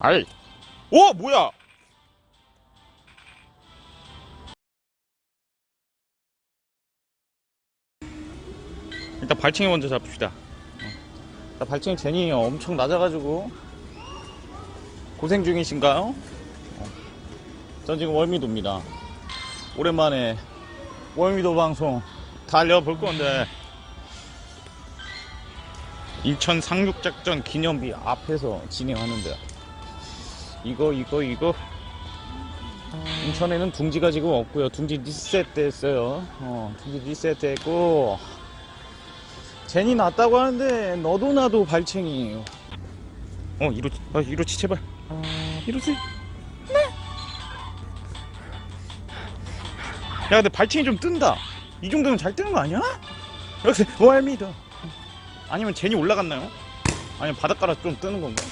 아이. 오, 뭐야? 일단 발챙이 먼저 잡읍시다. 어. 나 발챙이 제니 엄청 낮아가지고 고생 중이신가요? 어. 전 지금 월미도입니다. 오랜만에 월미도 방송 달려볼 건데 일천 상륙작전 기념비 앞에서 진행하는데 이거 이거 이거. 인천에는 둥지가 지금 없고요. 둥지 리셋 됐어요. 어, 둥지 리셋 됐고. 제니 났다고 하는데 너도 나도 발챙이에요. 어 이로치 아, 이로치 제발. 이로치 네. 야 근데 발챙이 좀 뜬다. 이 정도면 잘 뜨는 거 아니야? 역시 월미도. 아니면 제니 올라갔나요? 아니면 바닷가라 좀 뜨는 건가?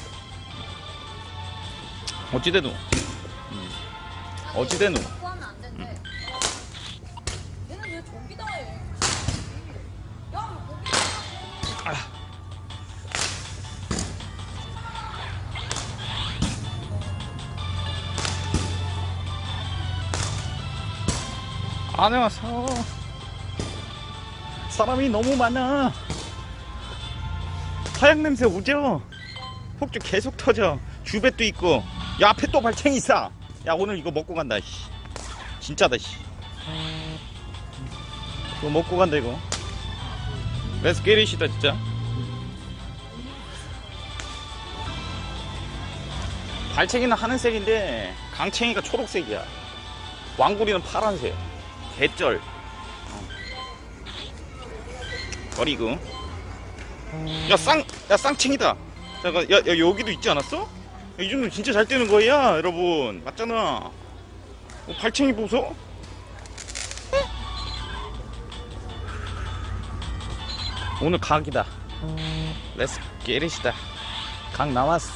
어찌되노 음. 어찌되노 갖고 하면 안 된대. 얘는 왜 저기다 해? 야, 왜 거기다 해? 안에 와서 사람이 너무 많아 화약 냄새 오죠? 폭주 계속 터져 주배도 있고 야 앞에 또 발챙이 있어. 야 오늘 이거 먹고 간다 씨. 진짜다 씨. 이거 먹고 간다 이거. 레스 게리시다 진짜. 발챙이는 하늘색인데 강챙이가 초록색이야. 왕구리는 파란색. 개쩔. 버리고. 야 쌍 야 쌍챙이다. 잠깐 야, 야 여기도 있지 않았어? 야, 이 정도 진짜 잘 뜨는 거야 여러분. 맞잖아. 어, 발챙이 보소. 오늘 각이다. 레츠 게릿이다 각 남았어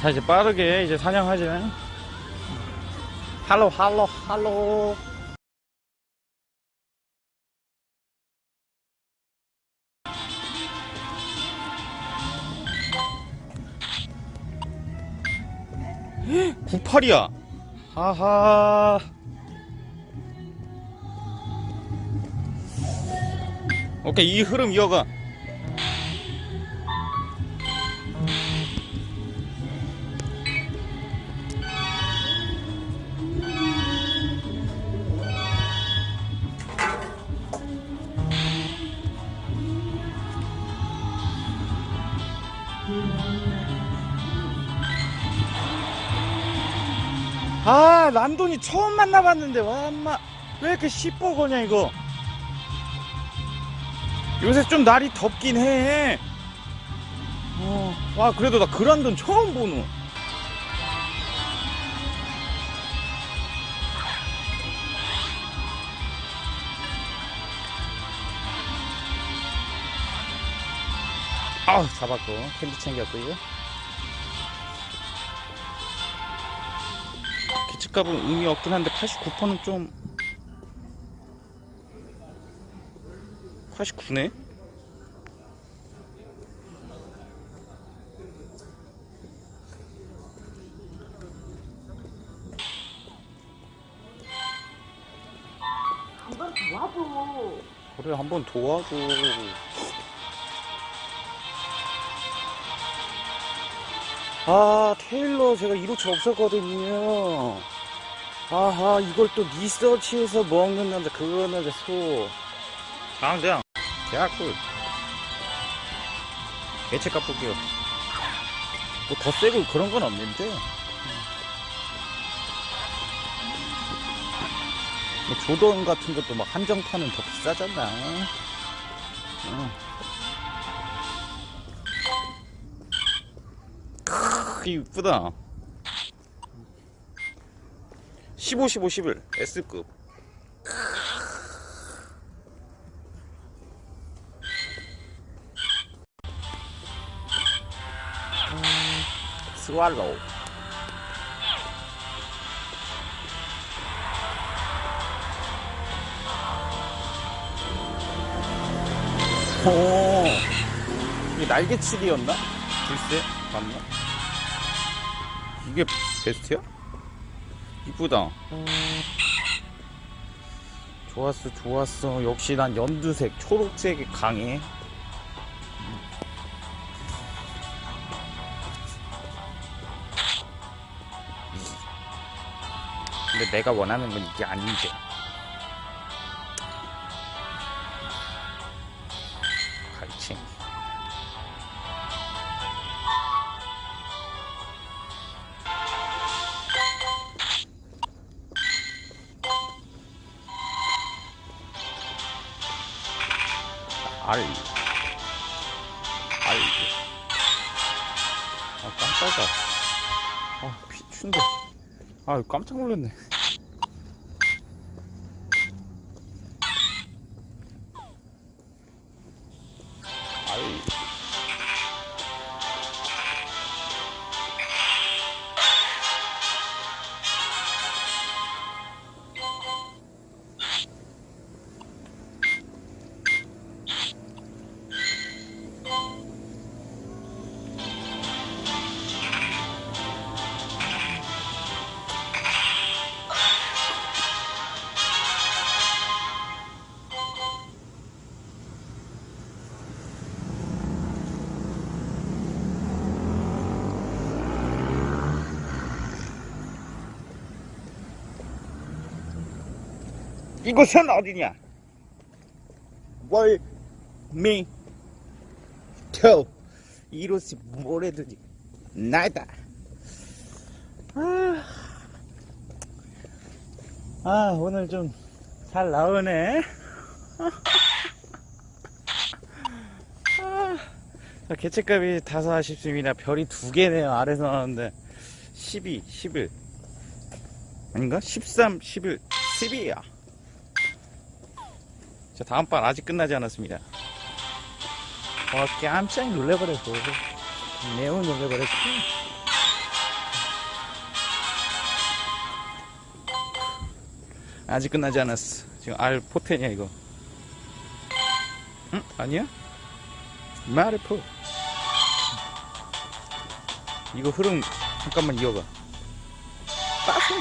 자 이제 빠르게 이제 사냥하지 할로 할로 할로. 구팔이야 하하. 오케이 이 흐름 이어가 아 란돈이 처음 만나봤는데 와 엄마. 왜 이렇게 시뻘거냐 이거? 요새 좀 날이 덥긴 해. 어, 와 그래도 나 그란돈 처음 보노. 아우 잡았고. 캔디 챙겼고요 기축값은 의미 없긴 한데 89%는 좀 89네? 한번 도와줘. 그래 한 번 도와줘 아 테일러 제가 이로치 없었거든요. 아하 이걸 또 리서치해서 먹는 남자 그거 남자 소. 장대양 개꿀 개체값 볼게요. 뭐더 세고 그런 건 없는데. 뭐 조던 같은 것도 막 한정판은 더 비싸잖아. 어. 크으 이쁘다. 15, 15, 11 S급. 스왈로우 오. 이게 날개치기였나? 글쎄 맞나? 이게 베스트야? 이쁘다. 좋았어 좋았어. 역시 난 연두색 초록색이 강해. 근데 내가 원하는 건 이게 아닌데 알. 알. 아, 깜짝이야. 아, 비춘데. 아, 깜짝 놀랐네. 이곳은 어디냐? 월, 미, 토. 이곳이 모래들이 나다. 아, 아 오늘 좀 잘 나오네. 아, 자, 개체값이 다소 아쉽습니다. 별이 두 개네요. 아래서 나오는데 12, 11 아닌가? 13, 11, 12야. 자, 다음 판 아직 끝나지 않았습니다. 와, 깜짝 놀래버렸어. 매우 놀래버렸어. 아직 끝나지 않았어. 지금 알 포텐이야, 이거. 응? 아니야? 마르포. 이거 흐름, 잠깐만 이어가. 빠세!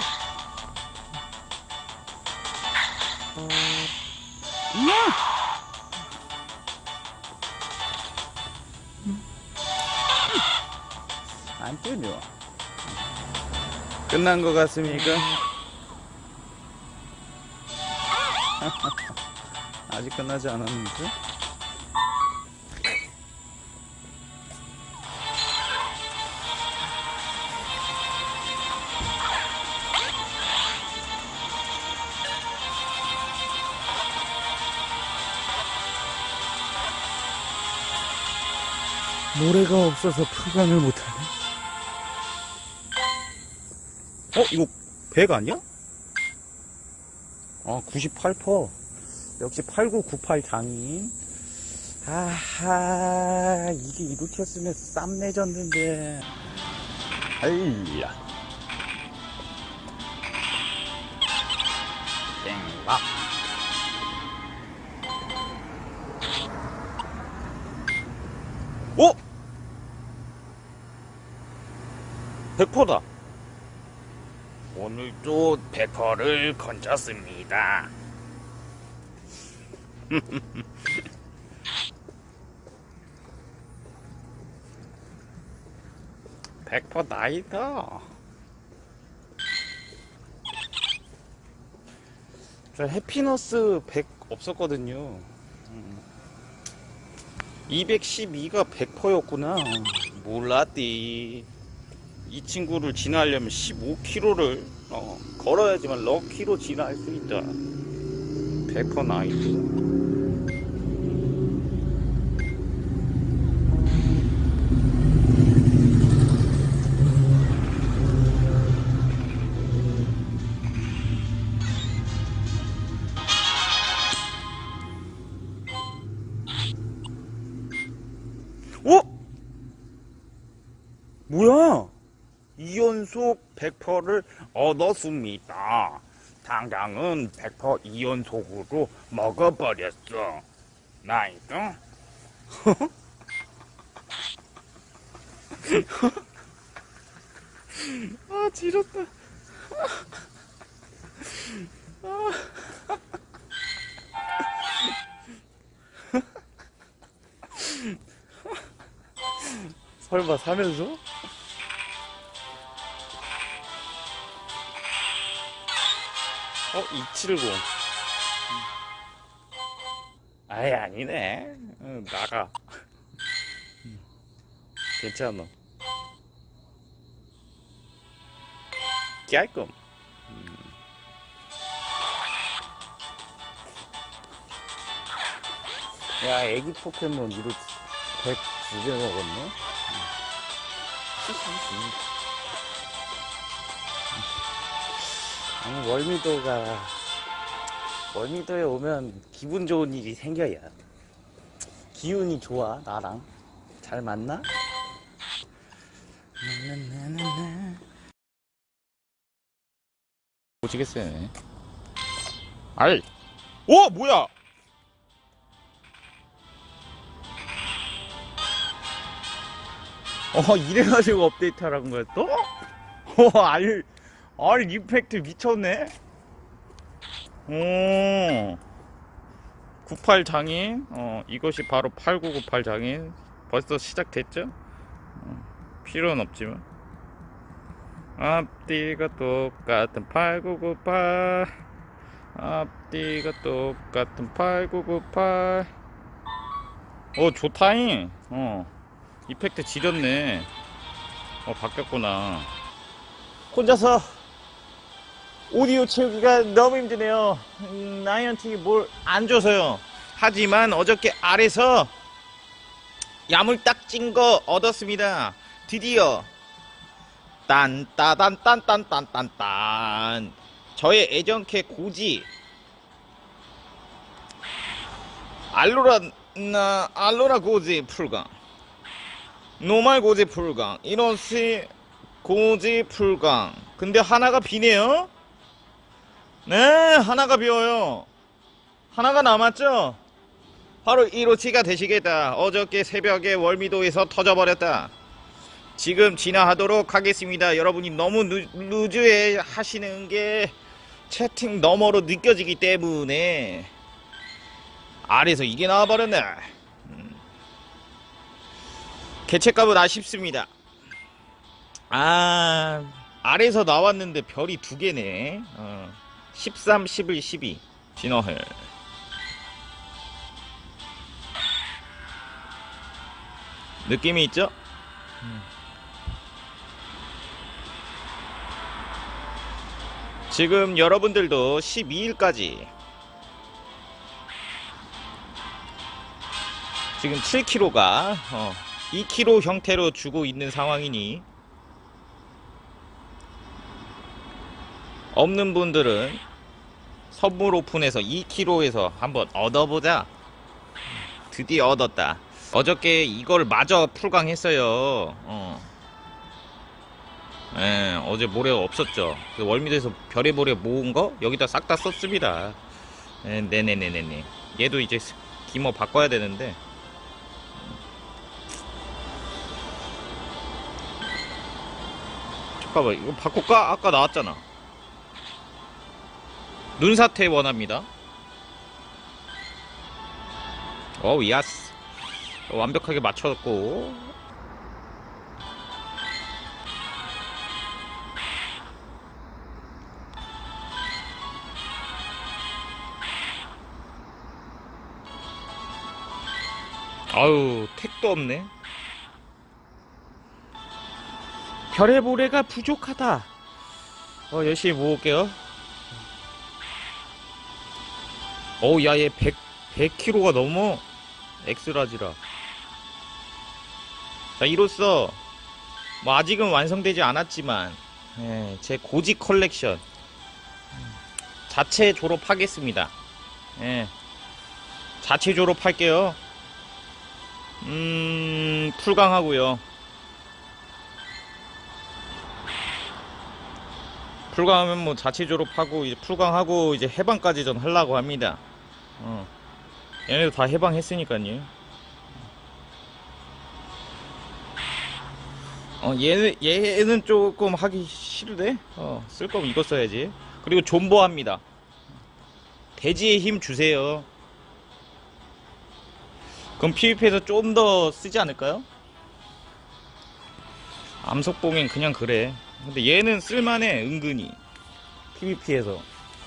안 뜨죠? 끝난 것 같습니까? 아직 끝나지 않았는데? 모래가 없어서 풀감을 못하네. 어? 이거 100 아니야? 아, 98%. 역시 8998 장인. 아하, 이게 이렇게였으면 쌈 레전드인데. 아이야. 땡밥. 오! 100%다. 오늘도 100%를 건졌습니다. 백퍼 나이다. 저 해피너스 100 없었거든요. 212가 100%였구나. 몰랐디. 이 친구를 진화하려면 15km를 어, 걸어야지만 럭키로 진화할 수 있다. 100% 나이트. 100%를 얻었습니다. 당장은 100% 이연속으로 먹어버렸어. 나이도? 아, 지렸다. 설마 사면서? 어, 270. 아예 아니네. 응, 나가. 괜찮아. 깔끔. 야, 애기 포켓몬 이거 102개 먹었네? 아니, 월미도가, 월미도에 오면 기분 좋은 일이 생겨야. 기운이 좋아, 나랑. 잘 맞나? 오지겠어요. 알! 오! 뭐야! 어, 이래가지고 업데이트 하라는 거야, 또? 어, 알, 알 임팩트 미쳤네? 오, 98 장인, 어, 이것이 바로 8998 장인. 벌써 시작됐죠? 어, 필요는 없지만. 앞뒤가 똑같은 8998. 앞뒤가 똑같은 8998. 어, 좋다잉. 어. 이펙트 지렸네. 어, 바뀌었구나. 혼자서 오디오 채우기가 너무 힘드네요. 음, 나이언틱이 뭘 안 줘서요. 하지만 어저께 아래서 야물딱 찐거 얻었습니다. 드디어 딴따단딴딴딴딴딴 저의 애정캐 고지 알로라 나 알로라 고지 풀강 노말 고지 풀강 이노시 고지 풀강 근데 하나가 비네요 네 하나가 비어요. 하나가 남았죠? 바로 1호치가 되시겠다. 어저께 새벽에 월미도에서 터져버렸다. 지금 진화하도록 하겠습니다. 여러분이 너무 루, 루즈해 하시는 게 채팅 너머로 느껴지기 때문에. 아래서 이게 나와버렸네. 개체값은 아쉽습니다. 아, 아래서 나왔는데 별이 두 개네. 어, 13, 11, 12. 진어헬. 느낌이 있죠? 음. 지금 여러분들도 12일까지 지금 7kg가 어, 2kg 형태로 주고 있는 상황이니 없는 분들은 선물 오픈해서 2kg에서 한번 얻어보자. 드디어 얻었다. 어저께 이걸 마저 풀강했어요. 어. 예, 어제 모래가 없었죠. 그 월미도에서 별의 모래 모은 거 여기다 싹 다 썼습니다. 예, 네네네네네. 얘도 이제 기모 바꿔야 되는데. 잠깐만 이거 바꿀까? 아까 나왔잖아 눈사태 원합니다 어우 야스 완벽하게 맞춰졌고 아유 택도 없네 별의 모래가 부족하다. 어, 열심히 모을게요. 어우 야얘 100, 100kg가 넘어 엑스라지라. 자 이로써 뭐 아직은 완성되지 않았지만 예, 제 고지 컬렉션 자체 졸업하겠습니다. 예, 자체 졸업할게요. 음 풀강하고요. 풀강하면 뭐 자체 졸업하고 이제 풀강하고 이제 해방까지 전 하려고 합니다. 어. 얘네도 다 해방했으니까요. 어, 얘는, 얘는 조금 하기 싫은데? 어, 쓸 거면 이거 써야지. 그리고 존버합니다. 대지의 힘 주세요. 그럼 PVP에서 좀 더 쓰지 않을까요? 암석봉엔 그냥 그래. 근데 얘는 쓸만해, 은근히. PVP에서.